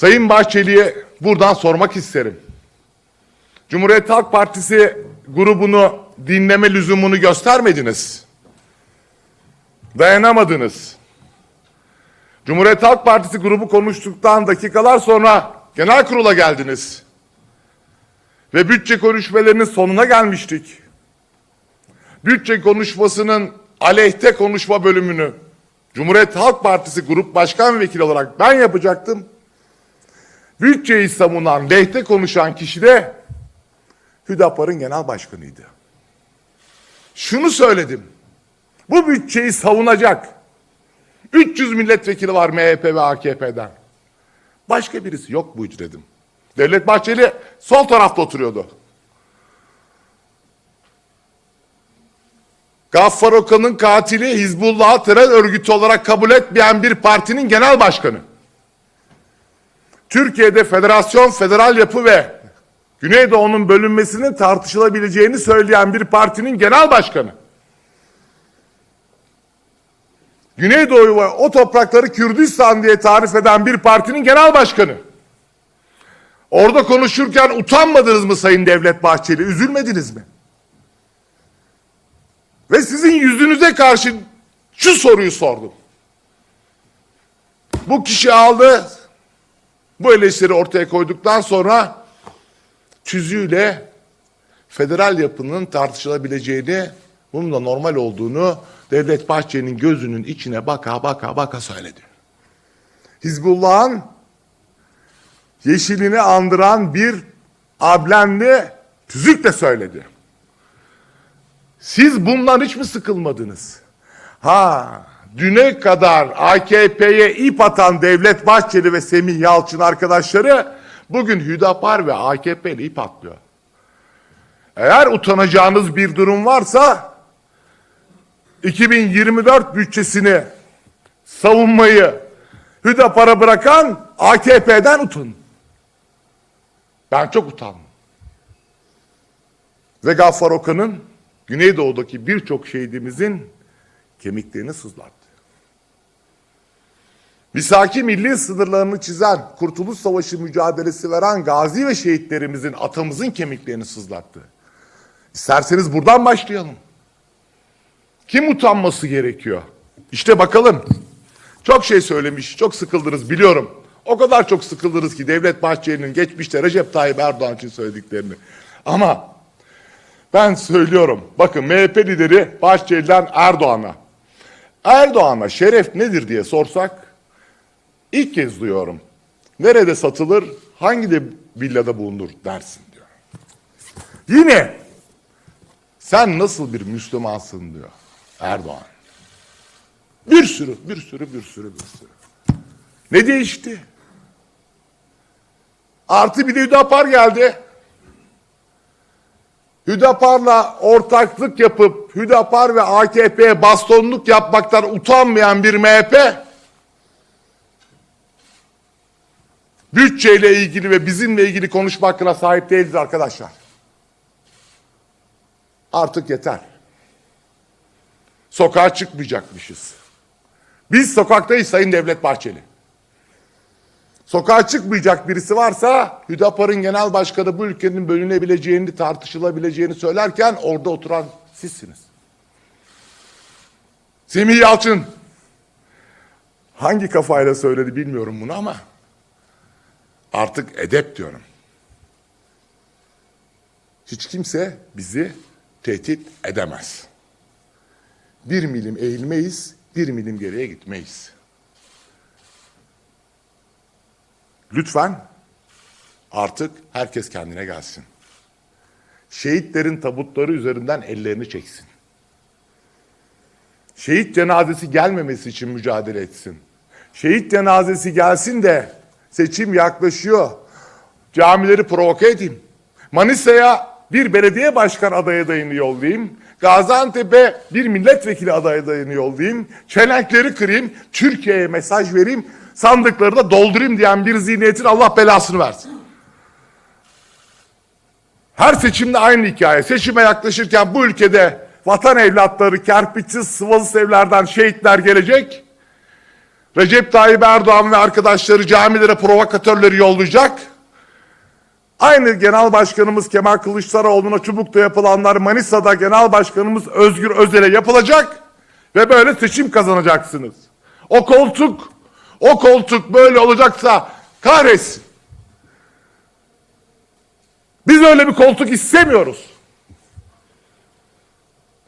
Sayın Bahçeli'ye buradan sormak isterim. Cumhuriyet Halk Partisi grubunu dinleme lüzumunu göstermediniz. Dayanamadınız. Cumhuriyet Halk Partisi grubu konuştuktan dakikalar sonra genel kurula geldiniz. Ve bütçe konuşmalarının sonuna gelmiştik. Bütçe konuşmasının aleyhte konuşma bölümünü Cumhuriyet Halk Partisi Grup Başkan Vekili olarak ben yapacaktım. Bütçeyi savunan, lehte konuşan kişi de Hüdapar'ın genel başkanıydı. Şunu söyledim. Bu bütçeyi savunacak 300 milletvekili var MHP ve AKP'den. Başka birisi yok buydu dedim. Devlet Bahçeli sol tarafta oturuyordu. Gaffar Okan'ın katili Hizbullah'ı terör örgütü olarak kabul etmeyen bir partinin genel başkanı. Türkiye'de federasyon, federal yapı ve Güneydoğu'nun bölünmesinin tartışılabileceğini söyleyen bir partinin genel başkanı. Güneydoğu ve o toprakları Kürdistan diye tarif eden bir partinin genel başkanı. Orada konuşurken utanmadınız mı Sayın Devlet Bahçeli? Üzülmediniz mi? Ve sizin yüzünüze karşı şu soruyu sordum. Bu kişi aldı, bu eleştiri ortaya koyduktan sonra tüzüğüyle federal yapının tartışılabileceğini, bunun da normal olduğunu Devlet Bahçeli'nin gözünün içine baka baka baka söyledi. Hizbullah'ın yeşilini andıran bir ablemli tüzükle söyledi. Siz bundan hiç mi sıkılmadınız? Ha, düne kadar AKP'ye ip atan Devlet Bahçeli ve Semih Yalçın arkadaşları bugün Hüdapar ve AKP ile ip atlıyor. Eğer utanacağınız bir durum varsa 2024 bütçesini savunmayı Hüdapar'a bırakan AKP'den utanın. Ben çok utandım. Ve Gaffar Okan'ın Güneydoğu'daki birçok şehidimizin kemiklerini sızlattı. Misaki milli sınırlarını çizen, Kurtuluş Savaşı mücadelesi veren gazi ve şehitlerimizin, atamızın kemiklerini sızlattı. İsterseniz buradan başlayalım. Kim utanması gerekiyor? İşte bakalım. Çok şey söylemiş, çok sıkıldınız biliyorum. O kadar çok sıkıldınız ki Devlet Bahçeli'nin geçmişte Recep Tayyip Erdoğan için söylediklerini. Ama ben söylüyorum. Bakın MHP lideri Bahçeli'den Erdoğan'a. Erdoğan'a şeref nedir diye sorsak ilk kez duyuyorum. Nerede satılır, hangi de villada bulunur dersin diyor. Yine sen nasıl bir Müslümansın diyor Erdoğan. Bir sürü, bir sürü, bir sürü, bir sürü. Ne değişti? Artı bir de Hüdapar geldi. Hüdapar'la ortaklık yapıp Hüdapar ve AKP'ye bastonluk yapmaktan utanmayan bir MHP bütçeyle ilgili ve bizimle ilgili konuşma hakkına sahip değiliz arkadaşlar. Artık yeter. Sokağa çıkmayacakmışız. Biz sokaktayız Sayın Devlet Bahçeli. Sokağa çıkmayacak birisi varsa Hüdapar'ın genel başkanı bu ülkenin bölünebileceğini, tartışılabileceğini söylerken orada oturan sizsiniz. Semih Yalçın hangi kafayla söyledi bilmiyorum bunu ama artık edep diyorum. Hiç kimse bizi tehdit edemez. Bir milim eğilmeyiz, bir milim geriye gitmeyiz. Lütfen artık herkes kendine gelsin. Şehitlerin tabutları üzerinden ellerini çeksin. Şehit cenazesi gelmemesi için mücadele etsin. Şehit cenazesi gelsin de seçim yaklaşıyor. Camileri provoke edeyim. Manisa'ya bir belediye başkan adayı adayını yollayayım. Gaziantep'e bir milletvekili aday adayını yollayayım. Çelenkleri kırayım. Türkiye'ye mesaj vereyim. Sandıkları da doldurayım diyen bir zihniyetin Allah belasını versin. Her seçimde aynı hikaye. Seçime yaklaşırken bu ülkede vatan evlatları, kerpiçsiz, sıvasız evlerden şehitler gelecek. Recep Tayyip Erdoğan ve arkadaşları camilere provokatörleri yollayacak. Aynı Genel Başkanımız Kemal Kılıçdaroğlu'na çubukta yapılanlar Manisa'da Genel Başkanımız Özgür Özel'e yapılacak ve böyle seçim kazanacaksınız. O koltuk, o koltuk böyle olacaksa kahretsin. Biz öyle bir koltuk istemiyoruz.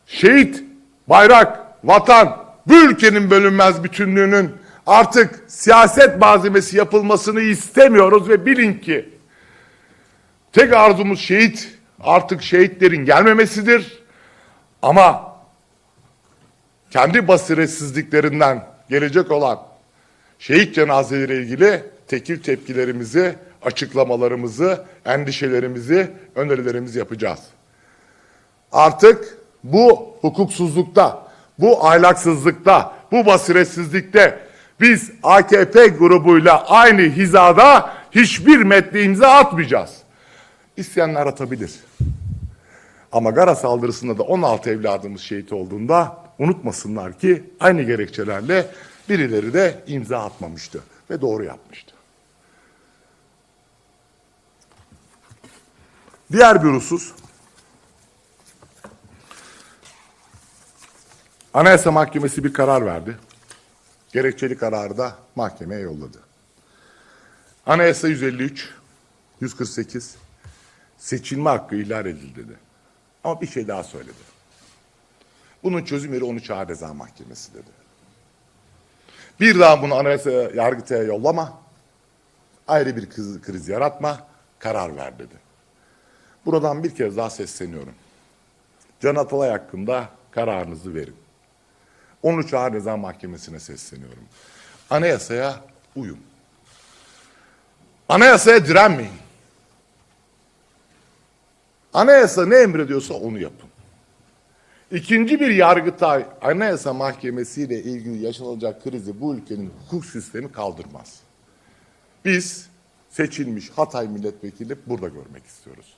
Şehit, bayrak, vatan, bu ülkenin bölünmez bütünlüğünün artık siyaset malzemesi yapılmasını istemiyoruz ve bilin ki tek arzumuz şehit, artık şehitlerin gelmemesidir. Ama kendi basiretsizliklerinden gelecek olan şehit cenazeleri ilgili tekil tepkilerimizi, açıklamalarımızı, endişelerimizi, önerilerimizi yapacağız. Artık bu hukuksuzlukta, bu ahlaksızlıkta, bu basiretsizlikte biz AKP grubuyla aynı hizada hiçbir metne imza atmayacağız. İsteyenler atabilir. Ama Gara saldırısında da 16 evladımız şehit olduğunda unutmasınlar ki aynı gerekçelerle birileri de imza atmamıştı ve doğru yapmıştı. Diğer bir husus Anayasa Mahkemesi bir karar verdi. Gerekçeli kararı da mahkemeye yolladı. Anayasa 153, 148 seçilme hakkı ihlal edildi dedi. Ama bir şey daha söyledi. Bunun çözüm yeri 13 Ağır Ceza Mahkemesi dedi. Bir daha bunu Anayasa Yargıtay'a yollama, ayrı bir kriz, kriz yaratma, karar ver dedi. Buradan bir kez daha sesleniyorum. Can Atalay hakkında kararınızı verin. 13 Ağır Ceza Mahkemesi'ne sesleniyorum. Anayasaya uyun. Anayasaya direnmeyin. Anayasa ne emrediyorsa onu yapın. İkinci bir yargıtay Anayasa Mahkemesi ile ilgili yaşanacak krizi bu ülkenin hukuk sistemi kaldırmaz. Biz seçilmiş Hatay milletvekili burada görmek istiyoruz.